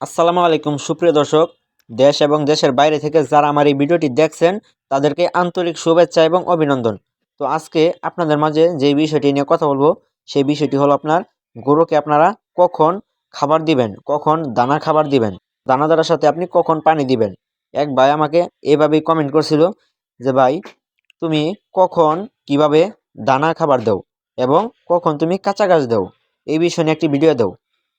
আসসালামু আলাইকুম, সুপ্রিয় দর্শক। দেশ এবং দেশের বাইরে থেকে যারা আমার এই ভিডিওটি দেখছেন, তাদেরকে আন্তরিক শুভেচ্ছা এবং অভিনন্দন। তো আজকে আপনাদের মাঝে যে বিষয়টি নিয়ে কথা বলব, সেই বিষয়টি হলো আপনার, গরুকে আপনারা কখন খাবার দিবেন, কখন দানা খাবার দিবেন, দানাদারের সাথে আপনি কখন পানি দিবেন? এক ভাই আমাকে এভাবেই কমেন্ট করছিল যে, ভাই, তুমি কখন কীভাবে দানা খাবার দাও এবং কখন তুমি কাঁচা গাছ দাও? এই বিষয় নিয়ে একটি ভিডিও দাও।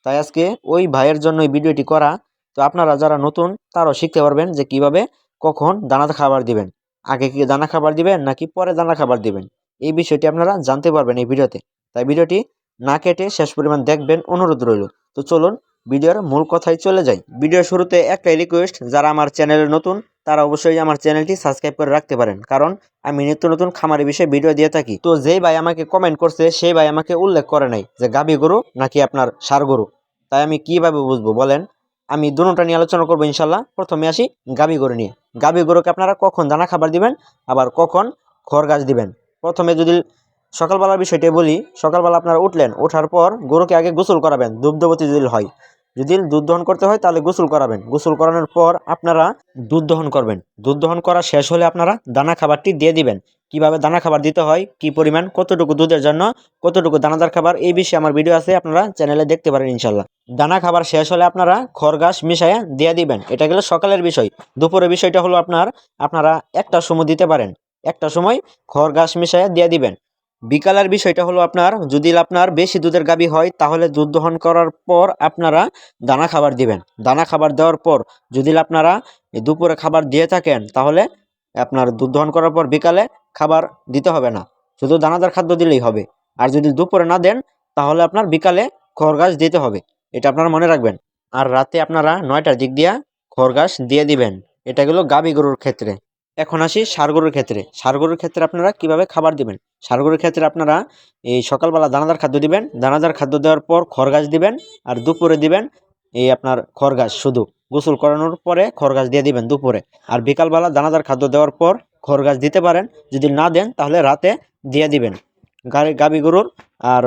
তাই আজকে ওই ভাইয়ের জন্য এই ভিডিওটি করা। তো আপনারা যারা নতুন, তারাও শিখতে পারবেন যে কীভাবে কখন দানা খাবার দিবেন। আগে কি দানা খাবার দিবেন নাকি পরে দানা খাবার দিবেন? এই বিষয়টি আপনারা জানতে পারবেন এই ভিডিওতে। তাই ভিডিওটি না কেটে শেষ পরিমাণ দেখবেন, অনুরোধ রইল। তো চলুন, ভিডিওর মূল কথায় চলে যাই। ভিডিওর শুরুতে একটাই রিকোয়েস্ট যারা আমার চ্যানেলে নতুন তারা অবশ্যই আমার চ্যানেলটি সাবস্ক্রাইব করে রাখতে পারেন। কারণ আমি নিত্য নতুন খামারি বিষয়ে ভিডিও দিয়ে থাকি। তো যেই ভাই আমাকে কমেন্ট করছে, সেই ভাই আমাকে উল্লেখ করে নাই যে গাবি গরু নাকি আপনার সার গরু। তাই আমি কীভাবে বুঝব বলেন? আমি দুটোটা নিয়ে আলোচনা করব ইনশাল্লাহ প্রথমে আসি গাবি গরু নিয়ে। গাবি গরুকে আপনারা কখন দানা খাবার দিবেন, আবার কখন খড় গাছ দিবেন? প্রথমে যদি সকালবেলার বিষয়টি বলি, সকালবেলা আপনারা উঠলেন, ওঠার পর গরুকে আগে গোসল করাবেন দুগ্ধবতী যদি হয়। যদি দুধ দহন করতে হয়, তাহলে গোসল করাবেন। গোসল করানোর পর আপনারা দুধ দহন করবেন। দুধ দহন করা শেষ হলে আপনারা দানা খাবারটি দিয়ে দিবেন। কীভাবে দানা খাবার দিতে হয়, কি পরিমাণ, কতটুকু দুধের জন্য, কতটুকু দানাদার খাবার, এই বিষয়ে আমার ভিডিও আছে, আপনারা চ্যানেলে দেখতে পারেন ইনশাল্লাহ দানা খাবার শেষ হলে আপনারা খড়গাছ মিশাইয়া দিয়ে দিবেন। এটা গেল সকালের বিষয়। দুপুরের বিষয়টা হলো আপনার, আপনারা একটা সময় দিতে পারেন। একটা সময় খড়গাছ মিশাইয়া দিয়ে দিবেন। বিকালের বিষয়টা হলো আপনার, যদি আপনার বেশি দুধের গাবি হয়, তাহলে দুধ দহন করার পর আপনারা দানা খাবার দিবেন। দানা খাবার দেওয়ার পর যদি আপনারা দুপুরে খাবার দিয়ে থাকেন, তাহলে আপনার দুধ দহন করার পর বিকালে খাবার দিতে হবে না। শুধু দানাদার খাদ্য দিলেই হবে। আর যদি দুপুরে না দেন, তাহলে আপনার বিকালে খড়গাছ দিতে হবে। এটা আপনারা মনে রাখবেন। আর রাতে আপনারা নয়টার দিক দিয়া খড়গাছ দিয়ে দিবেন। এটা গেলো গাবি গরুর ক্ষেত্রে। এখন আসি সার গরুর ক্ষেত্রে। সার গরুর ক্ষেত্রে আপনারা কীভাবে খাবার দিবেন? সার গরুর ক্ষেত্রে আপনারা এই সকালবেলা দানাদার খাদ্য দিবেন, দানাদার খাদ্য দেওয়ার পর খড়গাছ দিবেন আর দুপুরে দিবেন এই আপনার খড়গাছ শুধু। গোসল করানোর পরে খড়গাছ দিয়ে দিবেন দুপুরে। আর বিকালবেলা দানাদার খাদ্য দেওয়ার পর খড়গাছ দিতে পারেন, যদি না দেন তাহলে রাতে দিয়ে দিবেন। গাবি গরুর আর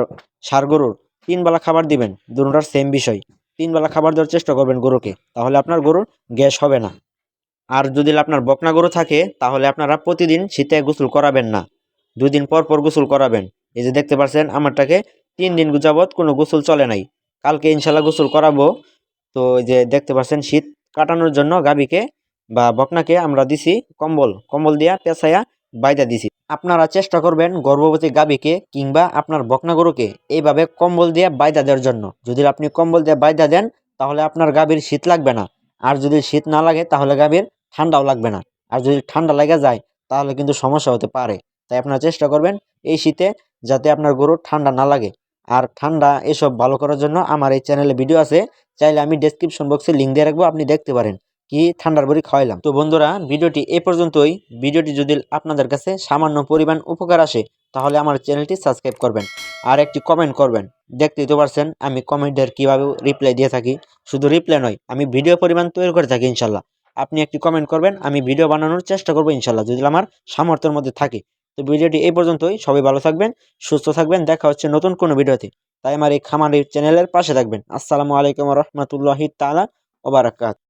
সার গরুর তিন বেলা খাবার দিবেন। দুটোটার সেম বিষয়। তিন বেলা খাবার দেওয়ার চেষ্টা করবেন গরুকে, তাহলে আপনার গরুর গ্যাস হবে না। আর যদি আপনার বকনা গরু থাকে, তাহলে আপনারা প্রতিদিন শীতে গোসল করাবেন না। দুই দিন পর পর গোসল করাবেন। এই যে দেখতে পাচ্ছেন আমারটাকে তিন দিন যাবৎ কোনো গোসল চলে নাই। কালকে ইনশাল্লাহ গোসল করাবো। তো এই যে দেখতে পাচ্ছেন শীত কাটানোর জন্য গাবিকে বা বকনাকে আমরা দিছি কম্বল। কম্বল দিয়া পেঁচাইয়া বাইদা দিছি। আপনারা চেষ্টা করবেন গর্ভবতী গাবিকে কিংবা আপনার বকনা গরুকে এইভাবে কম্বল দিয়ে বাইদা দেওয়ার জন্য। যদি আপনি কম্বল দিয়ে বাইদা দেন, তাহলে আপনার গাভীর শীত লাগবে না। আর যদি শীত না লাগে, তাহলে গাভীর ঠান্ডাও লাগবে না। আর যদি ঠান্ডা লেগে যায়, তাহলে কিন্তু সমস্যা হতে পারে। তাই আপনারা চেষ্টা করবেন এই শীতে যাতে আপনার গরু ঠান্ডা না লাগে। আর ঠান্ডা এসব ভালো করার জন্য আমার এই চ্যানেলে ভিডিও আছে, চাইলে আমি ডেসক্রিপশন বক্সে লিঙ্ক দিয়ে রাখব, আপনি দেখতে পারেন কি ঠান্ডার বড়ি খাওয়াইলাম। তো বন্ধুরা, ভিডিওটি এ পর্যন্তই। ভিডিওটি যদি আপনাদের কাছে সামান্য পরিমাণ উপকার আসে, তাহলে আমার চ্যানেলটি সাবস্ক্রাইব করবেন। আর একটি কমেন্ট করবেন। দেখতেই তো পারছেন, আমি কমেন্টের কীভাবে রিপ্লাই দিয়ে থাকি। শুধু রিপ্লাই নয়, আমি ভিডিও পরিমাণ তৈরি করে থাকি, ইনশাল্লাহ। আপনি একটি কমেন্ট করবেন, আমি ভিডিও বানানোর চেষ্টা করব ইনশাল্লাহ যদি আমার সামর্থ্যের মধ্যে থাকে। তো ভিডিওটি এই পর্যন্তই, সবাই ভালো থাকবেন, সুস্থ থাকবেন, দেখা হচ্ছে নতুন কোনো ভিডিওতে। তাই আমার এই খামারের চ্যানেলের পাশে থাকবেন। আসসালামু আলাইকুম রহমতুল্লাহি তালা ওবারাকাত